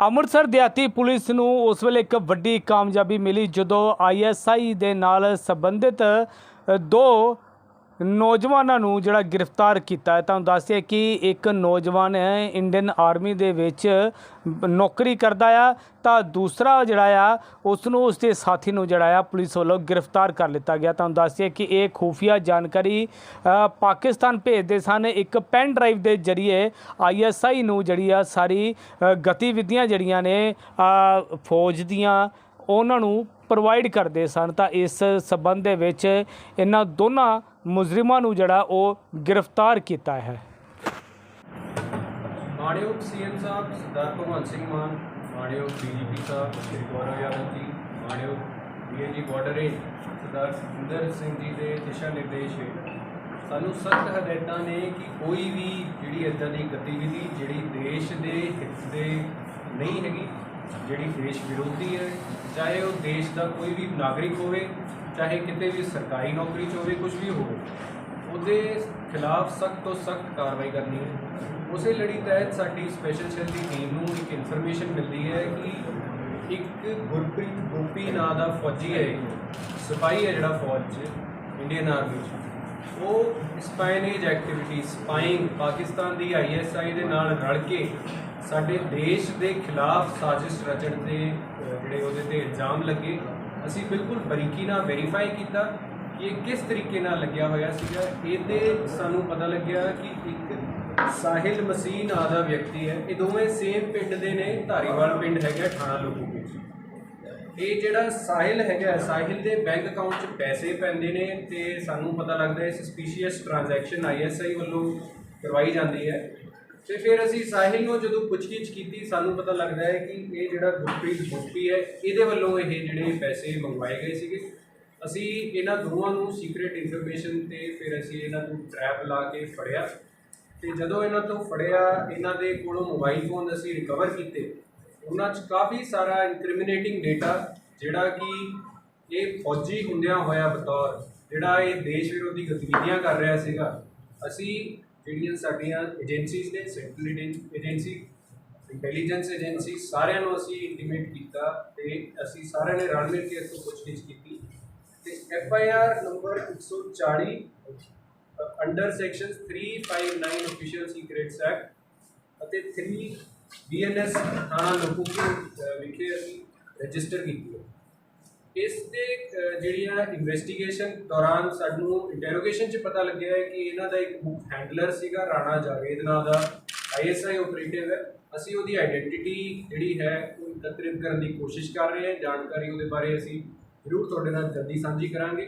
ਅੰਮ੍ਰਿਤਸਰ ਦਿਹਾਤੀ ਪੁਲਿਸ ਨੂੰ ਉਸ ਵੇਲੇ ਇੱਕ ਵੱਡੀ ਕਾਮਯਾਬੀ ਮਿਲੀ ਜਦੋਂ ਆਈਐਸਆਈ ਦੇ ਨਾਲ ਸੰਬੰਧਿਤ ਦੋ ਨੌਜਵਾਨਾਂ ਨੂੰ ਜਿਹੜਾ ਗ੍ਰਿਫਤਾਰ ਕੀਤਾ ਹੈ, ਤੁਹਾਨੂੰ ਦੱਸਿਆ ਕਿ ਇੱਕ ਨੌਜਵਾਨ ਇੰਡੀਅਨ ਆਰਮੀ ਦੇ ਵਿੱਚ ਨੌਕਰੀ ਕਰਦਾ ਆ, ਤਾਂ ਦੂਸਰਾ ਜਿਹੜਾ ਆ ਉਸ ਨੂੰ ਉਸ ਦੇ ਸਾਥੀ ਨੂੰ ਜਿਹੜਾ ਆ, ਪੁਲਿਸ ਵੱਲੋਂ ਗ੍ਰਿਫਤਾਰ ਕਰ ਲਿੱਤਾ ਗਿਆ। ਤੁਹਾਨੂੰ ਦੱਸਿਆ ਕਿ ਇਹ ਖੂਫੀਆ ਜਾਣਕਾਰੀ ਪਾਕਿਸਤਾਨ ਭੇਜਦੇ ਸਨ। ਇੱਕ ਪੈਨ ਡਰਾਈਵ ਦੇ ਜਰੀਏ ਆਈਐਸਆਈ ਨੂੰ ਜਿਹੜੀ ਆ, ਸਾਰੀ ਗਤੀਵਿਧੀਆਂ ਜਿਹੜੀਆਂ ਨੇ ਫੌਜ ਦੀਆਂ, ਉਹਨਾਂ ਨੂੰ ਪ੍ਰੋਵਾਈਡ ਕਰਦੇ ਸਨ। ਤਾਂ ਇਸ ਸਬੰਧ ਦੇ ਵਿੱਚ ਇਹਨਾਂ ਦੋਨਾਂ ਮੁਜਰਮਾਂ ਨੂੰ ਜਿਹੜਾ ਉਹ ਗ੍ਰਿਫਤਾਰ ਕੀਤਾ ਹੈ। ਮਾਣਯੋਗ ਸੀਐਮ ਸਾਹਿਬ ਸਰਦਾਰ ਭਗਵੰਤ ਸਿੰਘ ਮਾਨ, ਮਾਣਯੋਗ ਡੀਜੀਪੀ ਸਾਹਿਬ ਸ਼੍ਰੀ ਗੌਰਵ ਯਾਦਵ ਜੀ, ਮਾਣਯੋਗ DIG border range Sardar Sundar Singh ji ਦੇ ਦਿਸ਼ਾ ਨਿਰਦੇਸ਼ ਹੇਠ। ਸਾਨੂੰ ਸਖਤ ਹਦਾਇਤਾਂ ਨੇ ਕਿ ਕੋਈ ਵੀ ਜਿਹੜੀ ਇਦਾਂ ਦੀ ਗਤੀਵਿਧੀ ਜਿਹੜੀ ਦੇਸ਼ ਦੇ ਹਿੱਤ ਦੇ ਨਹੀਂ ਹੈਗੀ, ਜਿਹੜੀ ਦੇਸ਼ ਵਿਰੋਧੀ ਹੈ, ਚਾਹੇ ਉਹ ਦੇਸ਼ ਦਾ ਕੋਈ ਵੀ ਨਾਗਰਿਕ ਹੋਵੇ ਚਾਹੇ ਕਿਤੇ ਵੀ ਸਰਕਾਰੀ ਨੌਕਰੀ 'ਚ ਹੋਵੇ ਕੁਝ ਵੀ ਹੋਵੇ ਉਹਦੇ ਖਿਲਾਫ ਸਖਤ ਤੋਂ ਸਖਤ ਕਾਰਵਾਈ ਕਰਨੀ ਹੈ। ਉਸੇ ਲੜੀ ਤਹਿਤ ਸਾਡੀ ਸਪੈਸ਼ਲ ਸੈੱਲ ਦੀ ਟੀਮ ਨੂੰ ਇੱਕ ਇਨਫੋਰਮੇਸ਼ਨ ਮਿਲਦੀ ਹੈ ਕਿ ਇੱਕ ਗੁਰਪ੍ਰੀਤ ਗੋਪੀ ਨਾਂ ਦਾ ਫੌਜੀ ਹੈ ਇੱਕ, ਸਿਪਾਹੀ ਹੈ ਜਿਹੜਾ ਫੌਜ 'ਚ ਇੰਡੀਅਨ ਆਰਮੀ 'ਚ। ਉਹ ਸਪਾਈਨੇਜ ਐਕਟੀਵਿਟੀ ਸਪਾਈਂਗ ਪਾਕਿਸਤਾਨ ਦੀ ਆਈਐਸਆਈ ਦੇ ਨਾਲ ਰਲ ਕੇ ਸਾਡੇ ਦੇਸ਼ ਦੇ ਖਿਲਾਫ ਸਾਜ਼ਿਸ਼ ਰਚਣ ਦੇ ਜਿਹੜੇ ਉਹਦੇ ਤੇ ਇਲਜ਼ਾਮ ਲੱਗੇ। ਅਸੀਂ ਬਿਲਕੁਲ ਬਰੀਕੀ ਨਾਲ ਵੈਰੀਫਾਈ ਕੀਤਾ ਕਿ ਇਹ ਕਿਸ ਤਰੀਕੇ ਨਾਲ ਲੱਗਿਆ ਹੋਇਆ ਸੀਗਾ। ਇਹਦੇ ਸਾਨੂੰ ਪਤਾ ਲੱਗਿਆ ਕਿ ਇੱਕ ਸਾਹਿਲ ਮਸੀਹ ਨਾਂ ਦਾ ਵਿਅਕਤੀ ਹੈ। ਇਹ ਦੋਵੇਂ ਸੇਮ ਪਿੰਡ ਦੇ ਨੇ, ਧਾਰੀਵਾਲ ਪਿੰਡ ਹੈਗਾ ਥਾਣਾ ਲੋਕੂ ਇਹ ਜਿਹੜਾ ਸਾਹਿਲ ਹੈਗਾ ਸਾਹਿਲ ਦੇ ਬੈਂਕ ਅਕਾਊਂਟ 'ਚ ਪੈਸੇ ਪੈਂਦੇ ਨੇ ਤੇ ਸਾਨੂੰ ਪਤਾ ਲੱਗਦਾ ਹੈ ਸਸਪੀਸ਼ੀਅਸ ਟ੍ਰਾਂਜੈਕਸ਼ਨ ਆਈਐਸਆਈ ਵੱਲੋਂ ਕਰਵਾਈ ਜਾਂਦੀ ਹੈ। ਤੇ ਫਿਰ ਅਸੀਂ ਸਾਹਿਲ ਨੂੰ ਜਦੋਂ ਪੁੱਛਗਿੱਛ ਕੀਤੀ, ਸਾਨੂੰ ਪਤਾ ਲੱਗਦਾ ਹੈ ਕਿ ਇਹ ਜਿਹੜਾ ਗੁਰਪ੍ਰੀਤ ਗੋਪੀ ਹੈ, ਇਹਦੇ ਵੱਲੋਂ ਇਹ ਜਿਹੜੇ ਪੈਸੇ ਮੰਗਵਾਏ ਗਏ ਸੀਗੇ। ਅਸੀਂ ਇਹਨਾਂ ਦੋਵਾਂ ਨੂੰ ਸੀਕ੍ਰੀਟ ਇਨਫੋਰਮੇਸ਼ਨ ਤੇ ਫਿਰ ਅਸੀਂ ਇਹਨਾਂ ਨੂੰ ਟਰੈਪ ਲਾ ਕੇ ਫੜਿਆ। ਤੇ ਜਦੋਂ ਇਹਨਾਂ ਤੋਂ ਫੜਿਆ, ਇਹਨਾਂ ਦੇ ਕੋਲੋਂ ਮੋਬਾਈਲ ਫੋਨ ਅਸੀਂ ਰਿਕਵਰ ਕੀਤੇ। ਉਹਨਾਂ 'ਚ ਕਾਫੀ ਸਾਰਾ ਇਨਕ੍ਰਿਮੀਨੇਟਿੰਗ ਡਾਟਾ ਜਿਹੜਾ ਕਿ ਇਹ ਫੌਜੀ ਹੁੰਦਿਆਂ ਹੋਇਆ ਬਤੌਰ, ਜਿਹੜਾ ਇਹ ਦੇਸ਼ ਵਿਰੋਧੀ ਗਤੀਵਿਧੀਆਂ ਕਰ ਰਿਹਾ ਸੀਗਾ। ਅਸੀਂ ਜਿਹੜੀਆਂ ਸਾਡੀਆਂ ਏਜੰਸੀਜ਼ ਨੇ ਸੈਂਟਰਲ ਏਜੰਸੀ ਇੰਟੈਲੀਜੈਂਸ ਏਜੰਸੀ ਸਾਰਿਆਂ ਨੂੰ ਅਸੀਂ ਇੰਟੀਮੇਟ ਕੀਤਾ ਤੇ ਅਸੀਂ ਸਾਰਿਆਂ ਨੇ ਰਲ ਮਿਲ ਕੇ ਇਸ ਤੋਂ ਪੁੱਛਗਿੱਛ ਕੀਤੀ ਤੇ F I R number 140 under section 359 official secrets act ਅਤੇ 3 ਬੀਐਨਐਸ ਥਾਣਾ ਲੋਕੂਪੁਰ ਵਿਖੇ ਅਸੀਂ ਰਜਿਸਟਰ ਕੀਤੀ ਹੈ। ਇਸ ਦੇ ਅ, ਜਿਹੜੀਆਂ ਇਨਵੈਸਟੀਗੇਸ਼ਨ ਦੌਰਾਨ ਸਾਨੂੰ ਇੰਟਰੋਗੇਸ਼ਨ 'ਚ ਪਤਾ ਲੱਗਿਆ ਹੈ ਕਿ ਇਹਨਾਂ ਦਾ ਇੱਕ ਬੁੱਕ ਹੈਂਡਲਰ ਸੀਗਾ ਰਾਣਾ ਜਾਵੇਦ ਨਾਂ ਦਾ ਆਈਐਸਆਈ ਆਪਰੇਟਿਵ ਹੈ। ਅਸੀਂ ਉਹਦੀ ਆਇਡੈਂਟੀਟੀ ਜਿਹੜੀ ਹੈ ਉਹ ਇਕੱਤਰਿਤ ਕਰਨ ਦੀ ਕੋਸ਼ਿਸ਼ ਕਰ ਰਹੇ ਹਾਂ। ਜਾਣਕਾਰੀ ਉਹਦੇ ਬਾਰੇ ਅਸੀਂ ਜ਼ਰੂਰ ਤੁਹਾਡੇ ਨਾਲ ਜਲਦੀ ਸਾਂਝੀ ਕਰਾਂਗੇ।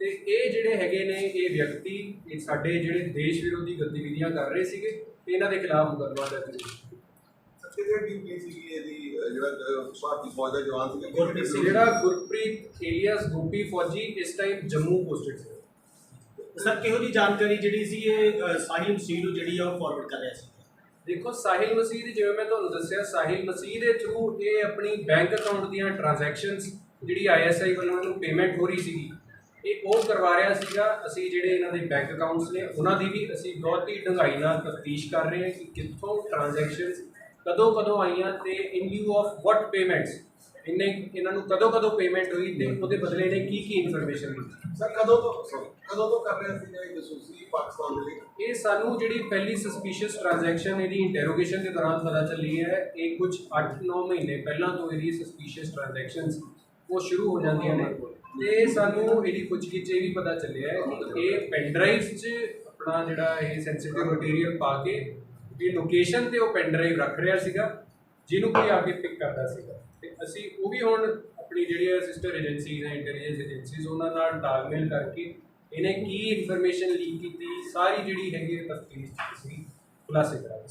ਤੇ ਇਹ ਜਿਹੜੇ ਹੈਗੇ ਨੇ ਇਹ ਵਿਅਕਤੀ ਇਹ ਸਾਡੇ ਜਿਹੜੇ ਦੇਸ਼ ਵਿਰੋਧੀ ਗਤੀਵਿਧੀਆਂ ਕਰ ਰਹੇ ਸੀਗੇ ਤੇ ਇਹਨਾਂ ਦੇ ਖਿਲਾਫ ਮੁਕੱਦਮਾ ਦਰਜ ਕੀਤਾ ਡਿਊਟੀ ਸੀਗੀ ਇਹਦੀ ਜਿਹੜਾ ਅਹ ਭਾਰਤੀ ਫੌਜ ਦਾ ਜਵਾਨ ਸੀਗਾ ਗੁਰਪ੍ਰੀਤ ਸਿੰਘ। ਜਿਹੜਾ ਗੁਰਪ੍ਰੀਤ ਏਲੀਅਸ ਗੋਪੀ ਫੌਜੀ ਇਸ ਟਾਈਮ ਜੰਮੂ ਪੋਸਟਡ ਸੀ। ਸਰ ਕਿਹੋ ਜੀ ਜਾਣਕਾਰੀ ਜਿਹੜੀ ਸੀ ਇਹ ਅ, ਸਾਹਿਲ ਮਸੀਹ ਨੂੰ ਜਿਹੜੀ ਆ ਉਹ ਫਾਰਵਰਡ ਕਰ ਰਿਹਾ ਸੀ? ਦੇਖੋ ਸਾਹਿਲ ਮਸੀਹ ਦੀ ਜਿਵੇਂ ਮੈਂ ਤੁਹਾਨੂੰ ਦੱਸਿਆ ਸਾਹਿਲ ਮਸੀਹ ਦੇ ਥਰੂ ਇਹ ਆਪਣੀ ਬੈਂਕ ਅਕਾਊਂਟ ਦੀਆਂ ਟ੍ਰਾਂਜੈਕਸ਼ਨਸ ਜਿਹੜੀ ਆਈਐਸਆਈ ਵੱਲੋਂ ਇਹਨੂੰ ਪੇਮੈਂਟ ਹੋ ਰਹੀ ਸੀਗੀ ਇਹ ਉਹ ਕਰਵਾ ਰਿਹਾ ਸੀਗਾ। ਅਸੀਂ ਜਿਹੜੇ ਇਹਨਾਂ ਦੇ ਬੈਂਕ ਅਕਾਊਂਟਸ ਨੇ ਉਹਨਾਂ ਦੀ ਵੀ ਅਸੀਂ ਬਹੁਤ ਹੀ ਡੂੰਘਾਈ ਨਾਲ ਤਫਤੀਸ਼ ਕਰ ਰਹੇ ਹਾਂ ਕਿ ਕਿੱਥੋਂ ਟ੍ਰਾਂਜੈਕਸ਼ਨਸ ਕਦੋਂ ਕਦੋਂ ਆਈਆਂ ਤੇ in lieu of what payments ਇਹਨੇ ਇਹਨਾਂ ਨੂੰ ਕਦੋਂ ਕਦੋਂ ਪੇਮੈਂਟ ਹੋਈ ਤੇ ਉਹਦੇ ਬਦਲੇ ਨੇ ਕੀ ਕੀ ਇਨਫੋਰਮੇਸ਼ਨ ਦਿੱਤੀ ਸਰ ਕਦੋਂ ਤੋਂ ਕਦੋਂ ਤੋਂ ਕਰ ਰਿਹਾ ਸੀਗਾ ਇਹ ਜਸੂਸੀ ਪਾਕਿਸਤਾਨ ਦੇ ਲਈ? ਇਹ ਸਾਨੂੰ ਜਿਹੜੀ ਪਹਿਲੀ ਸਸਪੀਸ਼ੀਅਸ ਟ੍ਰਾਂਜੈਕਸ਼ਨ ਇਹਦੀ ਇੰਟਰੋਗੇਸ਼ਨ ਦੇ ਦੌਰਾਨ ਪਤਾ ਚੱਲੀ ਹੈ ਇਹ ਕੁਝ 8-9 ਮਹੀਨੇ ਪਹਿਲਾਂ ਤੋਂ ਇਹਦੀ ਸਸਪੀਸ਼ੀਅਸ ਟ੍ਰਾਂਜੈਕਸ਼ਨਸ ਉਹ ਸ਼ੁਰੂ ਹੋ ਜਾਂਦੀਆਂ ਨੇ। ਤੇ ਸਾਨੂੰ ਇਹਦੀ ਪੁੱਛਗਿੱਛ ਇਹ ਵੀ ਪਤਾ ਚੱਲਿਆ ਹੈ ਕਿ ਇਹ ਪੈਨ ਡਰਾਈਵਸ 'ਚ ਆਪਣਾ ਜਿਹੜਾ ਇਹ ਸੈਂਸਿਟਿਵ ਮਟੀਰੀਅਲ ਪਾ ਕੇ ਦੀ ਲੋਕੇਸ਼ਨ ਤੇ ਉਹ ਪੈਨ ਡਰਾਈਵ ਰੱਖ ਰਿਹਾ ਸੀਗਾ, ਜਿਹਨੂੰ ਕੋਈ ਆ ਕੇ ਪਿਕ ਕਰਦਾ ਸੀਗਾ। ਤੇ ਅਸੀਂ ਉਹ ਵੀ ਹੁਣ ਆਪਣੀ ਜਿਹੜੀ ਸਿਸਟਰ ਏਜੰਸੀਜ਼ ਹੈ ਇੰਟੈਲੀਜੈਂਸ ਏਜੰਸੀਜ਼ ਉਹਨਾਂ ਨਾਲ ਤਾਲਮੇਲ ਕਰਕੇ ਇਹਨੇ ਕੀ ਇਨਫੋਰਮੇਸ਼ਨ ਲੀਕ ਕੀਤੀ, ਸਾਰੀ ਜਿਹੜੀ ਹੈਗੀ ਤਫਤੀਸ਼ ਅਸੀਂ ਖੁਲਾਸੇ ਕਰਾਂਗੇ।